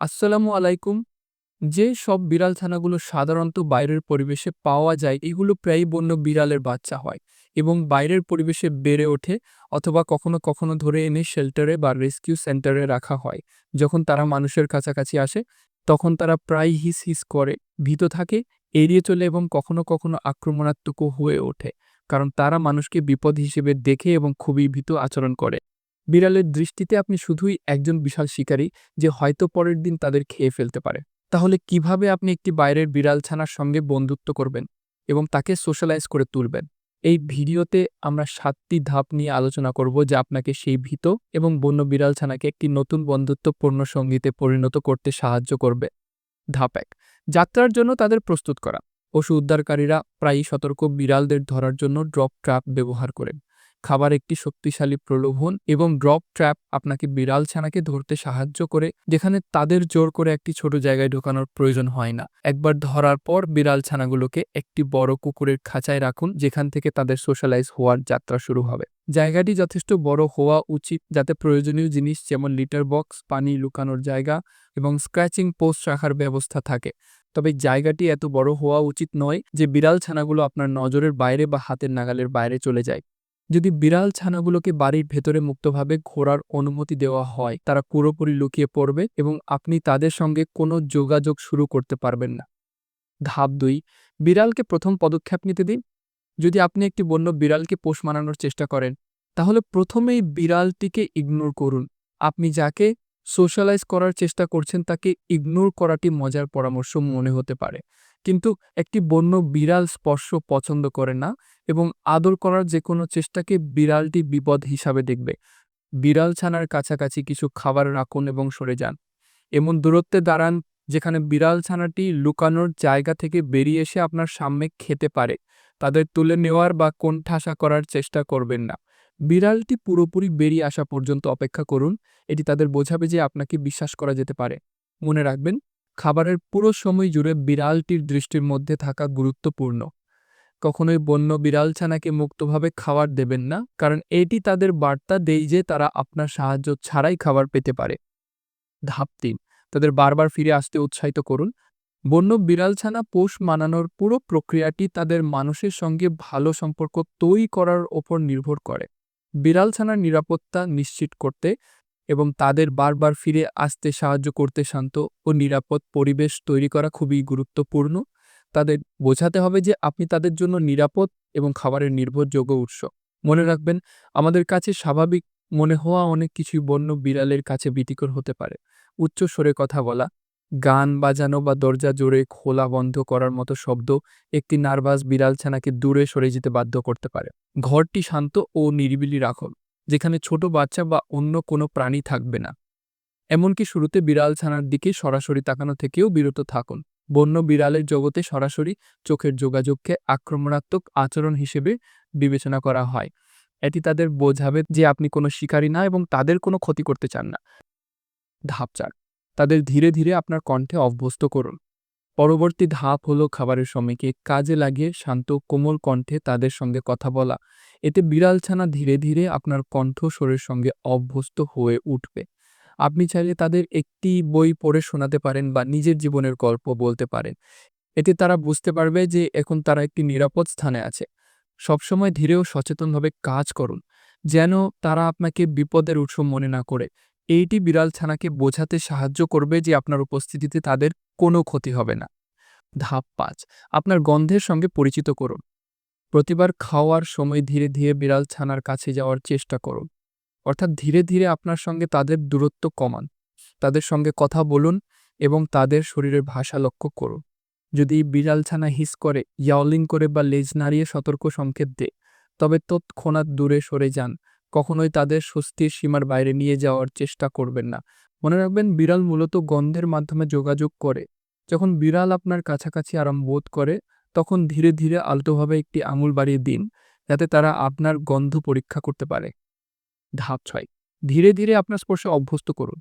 আসসালামু আলাইকুম। যে সব বিড়াল ছানাগুলো সাধারণত বাইরের পরিবেশে পাওয়া যায়, এগুলো প্রায়ই বন্য বিড়ালের বাচ্চা হয় এবং বাইরের পরিবেশে বেড়ে ওঠে অথবা কখনো কখনো ধরে এনে শেল্টারে বা রেস্কিউ সেন্টারে রাখা হয়। যখন তারা মানুষের কাছাকাছি আসে, তখন তারা প্রায় হিস হিস করে, ভীত থাকে, এড়িয়ে চলে এবং কখনো কখনো আক্রমণাত্মকও হয়ে ওঠে। কারণ তারা মানুষকে বিপদ হিসেবে দেখে এবং খুবই ভীত আচরণ করে। বিড়ালের দৃষ্টিতে আপনি শুধুই একজন বিশাল শিকারী যে হয়তো পরের দিন তাদের খেয়ে ফেলতে পারে। তাহলে কীভাবে আপনি একটি বাইরের বিড়াল ছানার সঙ্গে বন্ধুত্ব করবেন এবং তাকে সোশ্যালাইজ করে তুলবেন? এই ভিডিওতে আমরা সাতটি ধাপ নিয়ে আলোচনা করব যা আপনাকে সেই ভীত এবং বন্য বিড়াল ছানাকে একটি নতুন বন্ধুত্বপূর্ণ সঙ্গীতে পরিণত করতে সাহায্য করবে। ধাপ এক, যাত্রার জন্য তাদের প্রস্তুত করা। পশু উদ্ধারকারীরা প্রায়ই সতর্ক বিড়ালদের ধরার জন্য ড্রপ ট্র্যাপ ব্যবহার করেন খাবার একটি শক্তিশালী প্রলোভন এবং ড্রপ ট্র্যাপ আপনাকে বিড়াল ছানাকে ধরতে সাহায্য করে, যেখানে তাদের জোর করে একটি ছোট জায়গায় ঢোকানোর প্রয়োজন হয় না। একবার ধরার পর বিড়াল ছানাগুলোকে একটি বড় কুকুরের খাঁচায় রাখুন, যেখান থেকে তাদের সোশ্যালাইজ হওয়ার যাত্রা শুরু হবে। জায়গাটি যথেষ্ট বড় হওয়া উচিত, যাতে প্রয়োজনীয় জিনিস যেমন লিটার বক্স পানি লুকানোর জায়গা এবং স্ক্র্যাচিং পোস্ট রাখার ব্যবস্থা থাকে। তবে জায়গাটি এত বড় হওয়া উচিত নয় যে বিড়াল ছানাগুলো আপনার নজরের বাইরে বা হাতের নাগালের বাইরে চলে যায়। যদি বিড়াল ছানাগুলোকে বাড়ির ভেতরে মুক্তভাবে ঘোরার অনুমতি দেওয়া হয়, তারা পুরোপুরি লুকিয়ে পড়বে এবং আপনি তাদের সঙ্গে কোনো যোগাযোগ শুরু করতে পারবেন না। ধাপ দুই, বিড়ালকে প্রথম পদক্ষেপ নিতে দিন। যদি আপনি একটি বন্য বিড়ালকে পোষ মানানোর চেষ্টা করেন, তাহলে প্রথমেই বিড়ালটিকে ইগনোর করুন। আপনি যাকে সোশ্যালাইজ করার চেষ্টা করছেন তাকে ইগনোর করাটি মজার পরামর্শ মনে হতে পারে। কিন্তু একটি বন্য বিড়াল স্পর্শ পছন্দ করে না এবং আদর করার যে কোনো চেষ্টাকে বিড়ালটি বিপদ হিসাবে দেখবে। বিড়াল ছানার কাছাকাছি কিছু খাবার রাখুন এবং সরে যান। এমন দূরত্বে দাঁড়ান যেখানে বিড়াল ছানাটি লুকানোর জায়গা থেকে বেরিয়ে এসে আপনার সামনে খেতে পারে। তাদের তুলে নেওয়ার বা কোণঠাসা করার চেষ্টা করবেন না। বিড়ালটি পুরোপুরি বেরিয়ে আসা পর্যন্ত অপেক্ষা করুন। এটি তাদের বোঝাবে যে আপনাকে বিশ্বাস করা যেতে পারে। মনে রাখবেন খাবারের পুরো সময় জুড়ে বিড়ালটির দৃষ্টির মধ্যে থাকা গুরুত্বপূর্ণ। কখনোই বন্য বিড়াল ছানাকে মুক্তভাবে খাবার দেবেন না, কারণ এটি তাদের বার্তা দেয় যে তারা আপনার সাহায্য ছাড়াই খাবার পেতে পারে। ধাপ তিন, তাদের বারবার ফিরে আসতে উৎসাহিত করুন। বন্য বিড়াল ছানা পোষ মানানোর পুরো প্রক্রিয়াটি তাদের মানুষের সঙ্গে ভালো সম্পর্ক তৈরি করার ওপর নির্ভর করে। বিড়াল ছানার নিরাপত্তা নিশ্চিত করতে এবং তাদের বারবার ফিরে আসতে সাহায্য করতে শান্ত ও নিরাপদ পরিবেশ তৈরি করা খুবই গুরুত্বপূর্ণ। তাদের বোঝাতে হবে যে আপনি তাদের জন্য নিরাপদ এবং খাবারের নির্ভরযোগ্য উৎস। মনে রাখবেন, আমাদের কাছে স্বাভাবিক মনে হওয়া অনেক কিছুই বন্য বিড়ালের কাছে ভীতিকর হতে পারে। উচ্চ স্বরে কথা বলা, গান বাজানো বা দরজা জোরে খোলা বন্ধ করার মতো শব্দ একটি নার্ভাস বিড়াল ছানাকে দূরে সরে যেতে বাধ্য করতে পারে। ঘরটি শান্ত ও নিরিবিলি রাখুন। যেখানে ছোট বাচ্চা বা অন্য কোনো প্রাণী থাকবে না। এমনকি শুরুতে বিড়াল ছানার দিকে সরাসরি তাকানো থেকেও বিরত থাকুন। বন্য বিড়ালের জগতে সরাসরি চোখের যোগাযোগকে আক্রমণাত্মক আচরণ হিসেবে বিবেচনা করা হয়। এটি তাদের বোঝাবে যে আপনি কোনো শিকারী না এবং তাদের কোনো ক্ষতি করতে চান না। ধাপ চার, তাদের ধীরে ধীরে আপনার কণ্ঠে অভ্যস্ত করুন। পরবর্তী ধাপ হলো খাবারের সময়কে কাজে লাগিয়ে শান্ত, কোমল কণ্ঠে তাদের সঙ্গে কথা বলা। এতে বিড়ালছানা ধীরে ধীরে আপনার কণ্ঠস্বরের সঙ্গে অভ্যস্ত হয়ে উঠবে। আপনি চাইলে তাদের একটি বই পড়ে শোনাতে পারেন বা নিজের জীবনের গল্প বলতে পারেন। এতে তারা বুঝতে পারবে যে এখন তারা একটি নিরাপদ স্থানে আছে। সবসময় ধীরে ও সচেতনভাবে কাজ করুন, যেন তারা আপনাকে বিপদের উৎস মনে না করে। এইটি বিড়াল ছানাকে বোঝাতে সাহায্য করবে যে আপনার উপস্থিতিতে তাদের কোনো ক্ষতি হবে না। ধাপ পাঁচ, আপনার গন্ধের সঙ্গে পরিচিত করুন। প্রতিবার খাওয়ার সময় ধীরে ধীরে বিড়াল ছানার কাছে যাওয়ার চেষ্টা করুন। অর্থাৎ ধীরে ধীরে আপনার সঙ্গে তাদের দূরত্ব কমান। তাদের সঙ্গে কথা বলুন এবং তাদের শরীরের ভাষা লক্ষ্য করুন। যদি বিড়াল ছানা হিস করে, ইয়াওলিং করে বা লেজ নাড়িয়ে সতর্ক সংকেত দেয় তবে তৎক্ষণাৎ দূরে সরে যান। কখনোই তাদের স্বস্তির সীমার বাইরে নিয়ে যাওয়ার চেষ্টা করবেন না। মনে রাখবেন, বিড়াল মূলত গন্ধের মাধ্যমে যোগাযোগ করে। যখন বিড়াল আপনার কাছাকাছি আরাম বোধ করে, তখন ধীরে ধীরে আলতোভাবে একটি আঙুল বাড়িয়ে দিন, যাতে তারা আপনার গন্ধ পরীক্ষা করতে পারে। ধাপ ছয়। ধীরে ধীরে আপনার স্পর্শে অভ্যস্ত করুন।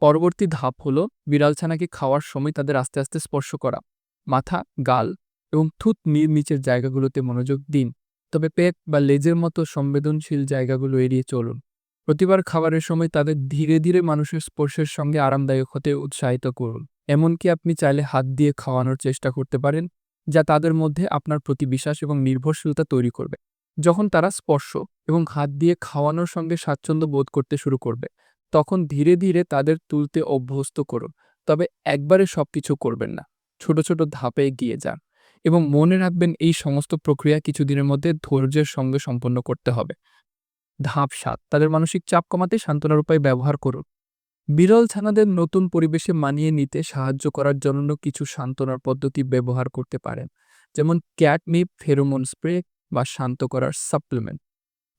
পরবর্তী ধাপ হলো, বিড়াল ছানাকে খাওয়ার সময় তাদের আস্তে আস্তে স্পর্শ করা। মাথা, গাল এবং থুত নিচের জায়গাগুলোতে মনোযোগ দিন। তবে পেট বা লেজের মতো সংবেদনশীল জায়গাগুলো এড়িয়ে চলুন। প্রতিবার খাবারের সময় তাদের ধীরে ধীরে মানুষের স্পর্শের সঙ্গে আরামদায়ক হতে উৎসাহিত করুন। এমনকি আপনি চাইলে হাত দিয়ে খাওয়ানোর চেষ্টা করতে পারেন, যা তাদের মধ্যে আপনার প্রতি বিশ্বাস এবং নির্ভরশীলতা তৈরি করবে। যখন তারা স্পর্শ এবং হাত দিয়ে খাওয়ানোর সঙ্গে স্বাচ্ছন্দ্য বোধ করতে শুরু করবে, তখন ধীরে ধীরে তাদের তুলতে অভ্যস্ত করুন। তবে একবারে সবকিছু করবেন না। ছোট ছোট ধাপে এগিয়ে যান। এবং মনে রাখবেন এই সমস্ত প্রক্রিয়া কিছুদিনের মধ্যে ধৈর্যের সঙ্গে সম্পন্ন করতে হবে। ধাপ সাত, তাদের মানসিক চাপ কমাতে সান্ত্বনার উপায় ব্যবহার করুন। বিরল ছানাদের নতুন পরিবেশে মানিয়ে নিতে সাহায্য করার জন্য কিছু সান্ত্বনার পদ্ধতি ব্যবহার করতে পারেন। যেমন ক্যাটমিপ, ফেরোমন স্প্রে বা শান্ত করার সাপ্লিমেন্ট।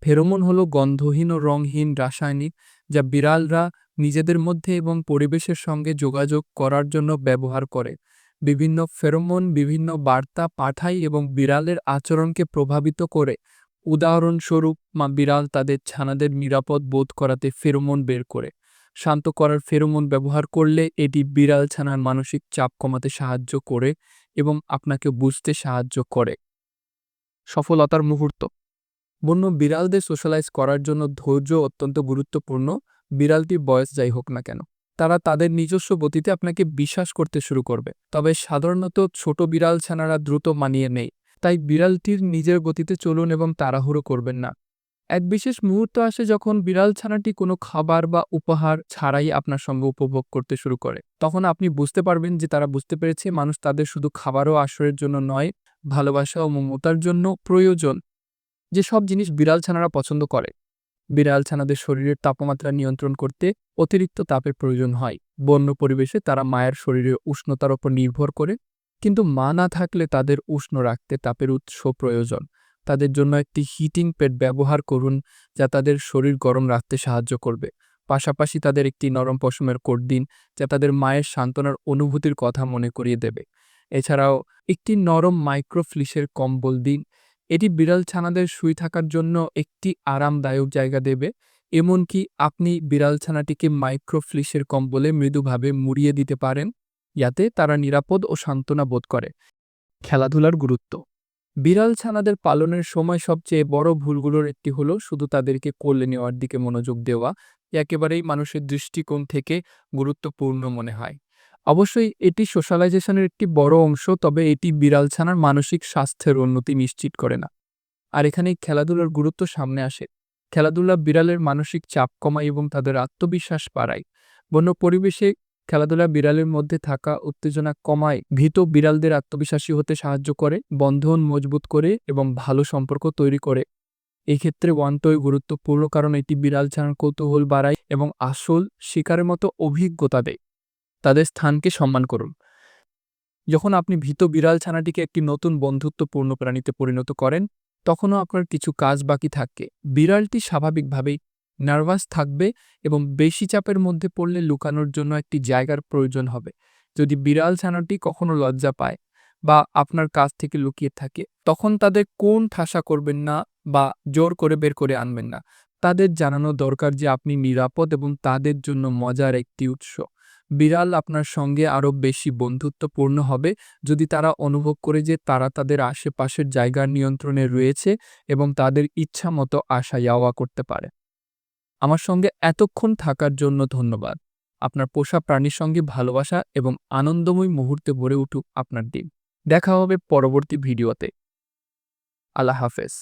ফেরোমন হলো গন্ধহীন ও রংহীন রাসায়নিক যা বিড়ালরা নিজেদের মধ্যে এবং পরিবেশের সঙ্গে যোগাযোগ করার জন্য ব্যবহার করে। বিভিন্ন ফেরোমন, বিভিন্ন বার্তা পাঠায় এবং বিড়ালের আচরণকে প্রভাবিত করে। উদাহরণস্বরূপ, মা বিড়াল তাদের ছানাদের নিরাপদ বোধ করাতে ফেরোমন বের করে। শান্ত করার ফেরোমন ব্যবহার করলে এটি বিড়াল ছানার মানসিক চাপ কমাতে সাহায্য করে এবং আপনাকে বুঝতে সাহায্য করে। সফলতার মুহূর্ত। বন্য বিড়ালদের সোশ্যালাইজ করার জন্য ধৈর্য অত্যন্ত গুরুত্বপূর্ণ। বিড়ালটি বয়স যাই হোক না কেন। তারা তাদের নিজস্ব গতিতে আপনাকে বিশ্বাস করতে শুরু করবে। তবে সাধারণত ছোট বিড়াল ছানারা দ্রুত মানিয়ে নেই তাই বিড়ালটির নিজের গতিতে চলুন এবং তাড়াহুড়ো করবেন না। এক বিশেষ মুহূর্ত আসে যখন বিড়াল ছানাটি কোনো খাবার বা উপহার ছাড়াই আপনার সঙ্গে উপভোগ করতে শুরু করে। তখন আপনি বুঝতে পারবেন যে তারা বুঝতে পেরেছে মানুষ তাদের শুধু খাবার ও আশ্রয়ের জন্য নয়, ভালোবাসা ও মমতার জন্য প্রয়োজন, যে সব জিনিস বিড়াল ছানারা পছন্দ করে। বিড়াল ছানাদের শরীরের তাপমাত্রা নিয়ন্ত্রণ করতে অতিরিক্ত তাপের প্রয়োজন হয়। বন্য পরিবেশে তারা মায়ের শরীরের উষ্ণতার ওপর নির্ভর করে, কিন্তু মা না থাকলে তাদের উষ্ণ রাখতে তাপের উৎস প্রয়োজন। তাদের জন্য একটি হিটিং প্যাড ব্যবহার করুন, যা তাদের শরীর গরম রাখতে সাহায্য করবে। পাশাপাশি তাদের একটি নরম পশমের কোট দিন, যা তাদের মায়ের সান্ত্বনার অনুভূতির কথা মনে করিয়ে দেবে। এছাড়াও একটি নরম মাইক্রোফ্লিসের কম্বল দিন এটি বিড়াল ছানাদের শুই থাকার জন্য একটি আরামদায়ক জায়গা দেবে, এমনকি আপনি বিড়াল ছানাটিকে মাইক্রোফ্লিশের কম্বলে মৃদুভাবে মুড়িয়ে দিতে পারেন, যাতে তারা নিরাপদ ও সান্ত্বনা বোধ করে। খেলাধুলার গুরুত্ব। বিড়াল ছানাদের পালনের সময় সবচেয়ে বড় ভুলগুলোর একটি হলো শুধু তাদেরকে কোলে নেওয়ার দিকে মনোযোগ দেওয়া, একেবারেই মানুষের দৃষ্টিকোণ থেকে গুরুত্বপূর্ণ মনে হয়। অবশ্যই এটি সোশ্যালাইজেশনের একটি বড় অংশ, তবে এটি বিড়াল ছানার মানসিক স্বাস্থ্যের উন্নতি নিশ্চিত করে না। আর এখানেই খেলাধুলার গুরুত্ব সামনে আসে। খেলাধুলা বিড়ালের মানসিক চাপ কমায় এবং তাদের আত্মবিশ্বাস বাড়ায়। বন্য পরিবেশে খেলাধুলা বিড়ালের মধ্যে থাকা উত্তেজনা কমায়, ভীত বিড়ালদের আত্মবিশ্বাসী হতে সাহায্য করে, বন্ধন মজবুত করে এবং ভালো সম্পর্ক তৈরি করে। এই ক্ষেত্রে ওয়ানটয় গুরুত্বপূর্ণ, কারণ এটি বিড়াল ছানার কৌতূহল বাড়ায় এবং আসল শিকারের মতো অভিজ্ঞতা দেয়। তাদের স্থানকে সম্মান করুন। যখন আপনি ভীত বিড়াল ছানাটিকে একটি নতুন বন্ধুত্বপূর্ণ প্রাণীতে পরিণত করেন, তখনও আপনার কিছু কাজ বাকি থাকে। বিড়ালটি স্বাভাবিকভাবেই নার্ভাস থাকবে এবং বেশি চাপের মধ্যে পড়লে লুকানোর জন্য একটি জায়গার প্রয়োজন হবে। যদি বিড়াল ছানাটি কখনো লজ্জা পায় বা আপনার কাছ থেকে লুকিয়ে থাকে, তখন তাদের কোন ঠাসা করবেন না বা জোর করে বের করে আনবেন না। তাদের জানানো দরকার যে আপনি নিরাপদ এবং তাদের জন্য মজার একটি উৎস। বিড়াল আপনার সঙ্গে আরও বেশি বন্ধুত্বপূর্ণ হবে। যদি তারা অনুভব করে যে তারা তাদের আশেপাশের জায়গার নিয়ন্ত্রণে রয়েছে এবং তাদের ইচ্ছা মতো আসা যাওয়া করতে পারে। আমার সঙ্গে এতক্ষণ থাকার জন্য ধন্যবাদ। আপনার পোষা প্রাণীর সঙ্গে ভালোবাসা এবং আনন্দময় মুহূর্তে ভরে উঠুক আপনার দিন। দেখা হবে পরবর্তী ভিডিওতে। আল্লাহ হাফেজ।